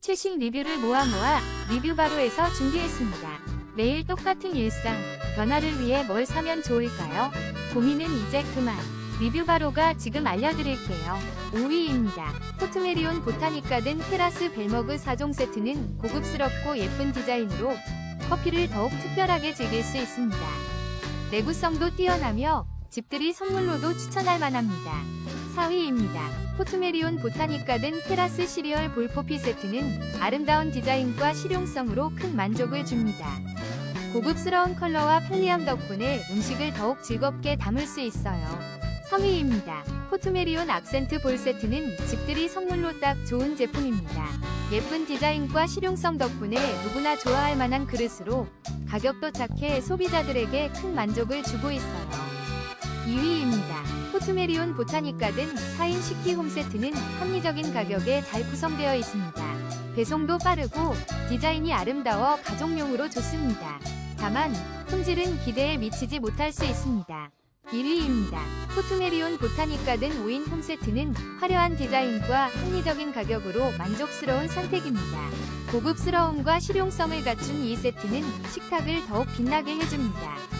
최신 리뷰를 모아 모아 리뷰바로에서 준비했습니다. 매일 똑같은 일상, 변화를 위해 뭘 사면 좋을까요? 고민은 이제 그만. 리뷰바로가 지금 알려드릴게요. 5위입니다. 포트메리온 보타니카든 테라스 벨머그 4종 세트는 고급스럽고 예쁜 디자인으로 커피를 더욱 특별하게 즐길 수 있습니다. 내구성도 뛰어나며 집들이 선물로도 추천할 만합니다. 4위입니다. 포트메리온 보타니카든 테라스 시리얼 볼포피 세트는 아름다운 디자인과 실용성으로 큰 만족을 줍니다. 고급스러운 컬러와 편리함 덕분에 음식을 더욱 즐겁게 담을 수 있어요. 3위입니다. 포트메리온 악센트 볼 세트는 집들이 선물로 딱 좋은 제품입니다. 예쁜 디자인과 실용성 덕분에 누구나 좋아할 만한 그릇으로 가격도 착해 소비자들에게 큰 만족을 주고 있어요. 2위입니다. 포트메리온 보타니카든 4인 식기 홈 세트는 합리적인 가격에 잘 구성되어 있습니다. 배송도 빠르고 디자인이 아름다워 가족용으로 좋습니다. 다만 품질은 기대에 미치지 못할 수 있습니다. 1위입니다. 포트메리온 보타니카든 5인 홈 세트는 화려한 디자인과 합리적인 가격으로 만족스러운 선택입니다. 고급스러움과 실용성을 갖춘 이 세트는 식탁을 더욱 빛나게 해줍니다.